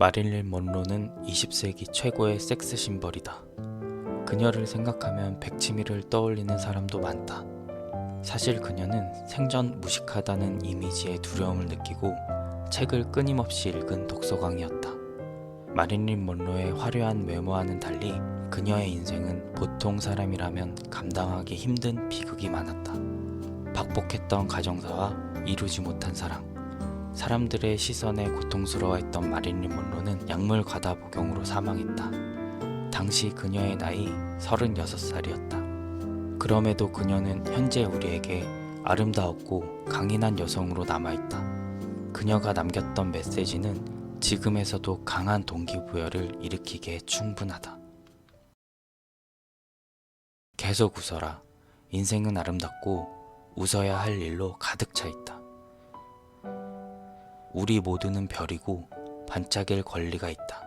마릴린 먼로는 20세기 최고의 섹스 심벌이다. 그녀를 생각하면 백치미를 떠올리는 사람도 많다. 사실 그녀는 생전 무식하다는 이미지에 두려움을 느끼고 책을 끊임없이 읽은 독서광이었다. 마릴린 먼로의 화려한 외모와는 달리 그녀의 인생은 보통 사람이라면 감당하기 힘든 비극이 많았다. 박복했던 가정사와 이루지 못한 사랑, 사람들의 시선에 고통스러워했던 마릴린 먼로는 약물 과다 복용으로 사망했다. 당시 그녀의 나이 36살이었다. 그럼에도 그녀는 현재 우리에게 아름다웠고 강인한 여성으로 남아있다. 그녀가 남겼던 메시지는 지금에서도 강한 동기부여를 일으키기에 충분하다. 계속 웃어라. 인생은 아름답고 웃어야 할 일로 가득 차 있다. 우리 모두는 별이고 반짝일 권리가 있다.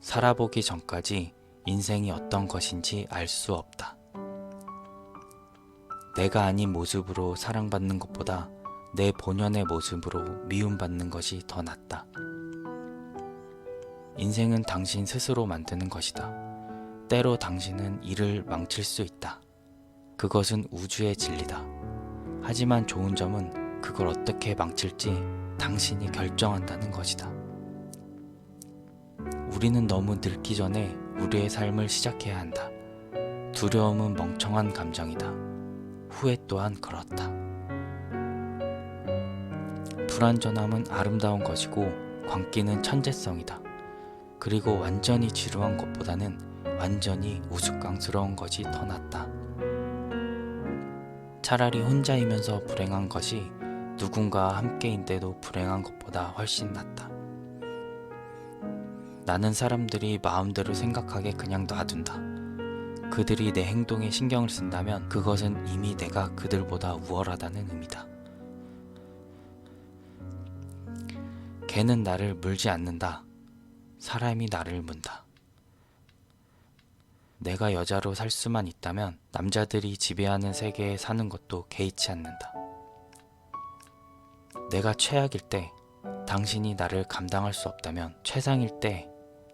살아보기 전까지 인생이 어떤 것인지 알 수 없다. 내가 아닌 모습으로 사랑받는 것보다 내 본연의 모습으로 미움받는 것이 더 낫다. 인생은 당신 스스로 만드는 것이다. 때로 당신은 일을 망칠 수 있다. 그것은 우주의 진리다. 하지만 좋은 점은 그걸 어떻게 망칠지 당신이 결정한다는 것이다. 우리는 너무 늙기 전에 우리의 삶을 시작해야 한다. 두려움은 멍청한 감정이다. 후회 또한 그렇다. 불완전함은 아름다운 것이고 광기는 천재성이다. 그리고 완전히 지루한 것보다는 완전히 우스꽝스러운 것이 더 낫다. 차라리 혼자이면서 불행한 것이 누군가와 함께인데도 불행한 것보다 훨씬 낫다. 나는 사람들이 마음대로 생각하게 그냥 놔둔다. 그들이 내 행동에 신경을 쓴다면 그것은 이미 내가 그들보다 우월하다는 의미다. 개는 나를 물지 않는다. 사람이 나를 문다. 내가 여자로 살 수만 있다면 남자들이 지배하는 세계에 사는 것도 개의치 않는다. 내가 최악일 때 당신이 나를 감당할 수 없다면 최상일 때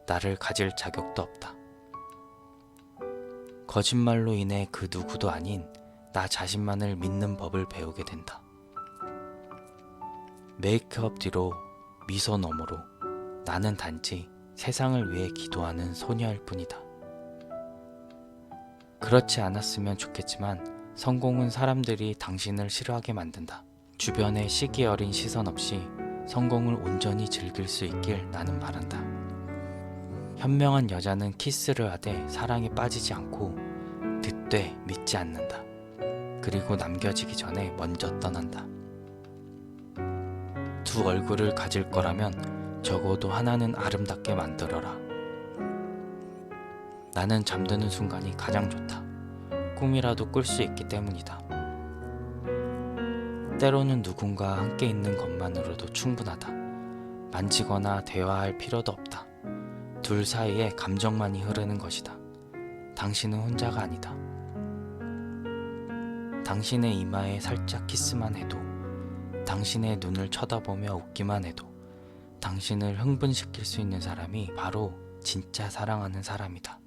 나를 가질 자격도 없다. 거짓말로 인해 그 누구도 아닌 나 자신만을 믿는 법을 배우게 된다. 메이크업 뒤로 미소 너머로 나는 단지 세상을 위해 기도하는 소녀일 뿐이다. 그렇지 않았으면 좋겠지만 성공은 사람들이 당신을 싫어하게 만든다. 주변의 시기 어린 시선 없이 성공을 온전히 즐길 수 있길 나는 바란다. 현명한 여자는 키스를 하되 사랑에 빠지지 않고 듣되 믿지 않는다. 그리고 남겨지기 전에 먼저 떠난다. 두 얼굴을 가질 거라면 적어도 하나는 아름답게 만들어라. 나는 잠드는 순간이 가장 좋다. 꿈이라도 꿀 수 있기 때문이다. 때로는 누군가 함께 있는 것만으로도 충분하다. 만지거나 대화할 필요도 없다. 둘 사이에 감정만이 흐르는 것이다. 당신은 혼자가 아니다. 당신의 이마에 살짝 키스만 해도, 당신의 눈을 쳐다보며 웃기만 해도, 당신을 흥분시킬 수 있는 사람이 바로 진짜 사랑하는 사람이다.